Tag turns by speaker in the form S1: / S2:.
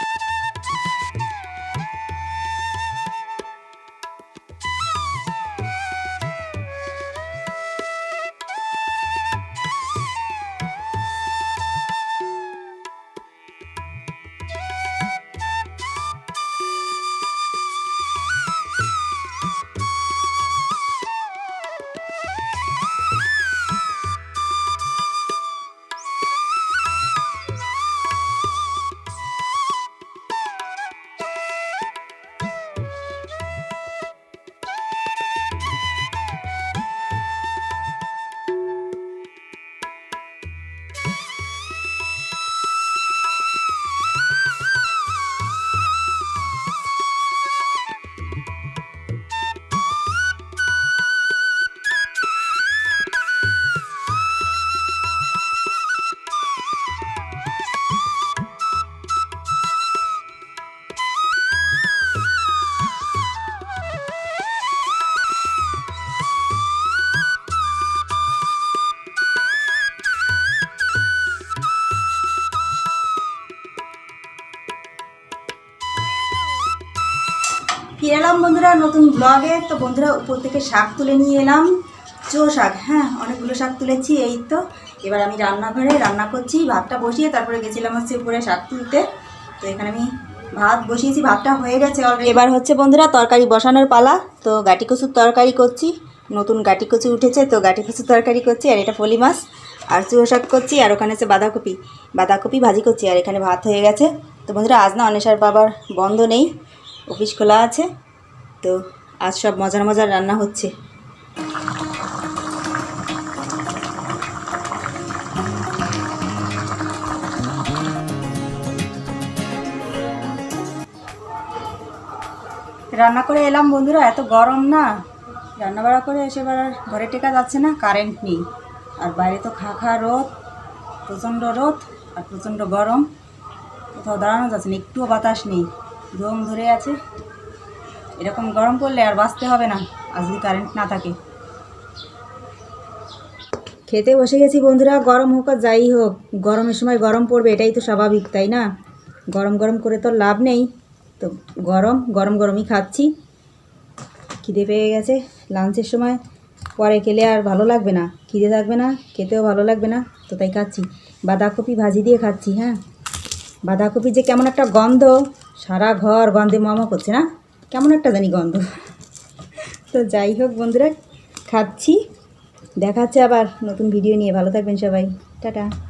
S1: Thank you. ফিরে এলাম বন্ধুরা, নতুন ব্লগে তো বন্ধুরা, উপর থেকে শাক তুলে নিয়ে এলাম। চো শাক হ্যাঁ অনেকগুলো শাক তুলেছি, এই তো। এবার আমি রান্নাঘরে রান্না করছি, ভাতটা বসিয়ে তারপরে গেছিলাম হচ্ছে উপরে শাক তুলতে। তো এখানে আমি ভাত বসিয়েছি, ভাতটা হয়ে গেছে এবার হচ্ছে বন্ধুরা, তরকারি বসানোর পালা। তো গাটি কচুর তরকারি করছি, নতুন গাটি কচু উঠেছে, তো গাটি কচুর তরকারি করছি, আর এটা ফলি মাছ। আর চুয়ো শাক করছি, আর ওখানে হচ্ছে বাঁধাকপি। বাঁধাকপি ভাজি করছি, আর এখানে ভাত হয়ে গেছে। তো বন্ধুরা, আজ না অনেশার বাবার বন্ধ নেই। অফিস খোলা আছে, তো আজ সব মজার মজার রান্না হচ্ছে। রান্না করে এলাম বন্ধুরা, এত গরম না। রান্না বাড়া করে এসে এবার ঘরে টেকা যাচ্ছে না কারেন্ট নেই। আর বাইরে তো খা খা রোদ, প্রচণ্ড রোদ আর প্রচণ্ড গরম। কোথাও দাঁড়ানো যাচ্ছে না, একটুও বাতাস নেই। দম ধরে আছে। এরকম গরম পড়লে আর বাঁচতে হবে না আর যদি কারেন্ট না থাকে। খেতে বসে গেছি বন্ধুরা, গরম হোক আর যাই হোক। গরমের সময় গরম পড়বে, এটাই তো স্বাভাবিক, তাই না? গরম গরম করে তো লাভ নেই। তো গরম গরম গরমই খাচ্ছি। খিদে পেয়ে গেছে লাঞ্চের সময়। পরে খেলে আর ভালো লাগবে না, খিদে থাকবে না, খেতেও ভালো লাগবে না, তো তাই খাচ্ছি। বাঁধাকপি ভাজি দিয়ে খাচ্ছি হ্যাঁ? বাঁধাকপি যে কেমন একটা গন্ধ সারা ঘর গন্ধে মামা করছে না? কেমন একটা জানি গন্ধ। তো যাই হোক বন্ধুরা, খাচ্ছি। দেখাচ্ছে আবার নতুন ভিডিও নিয়ে। ভালো থাকবেন সবাই। টাটা।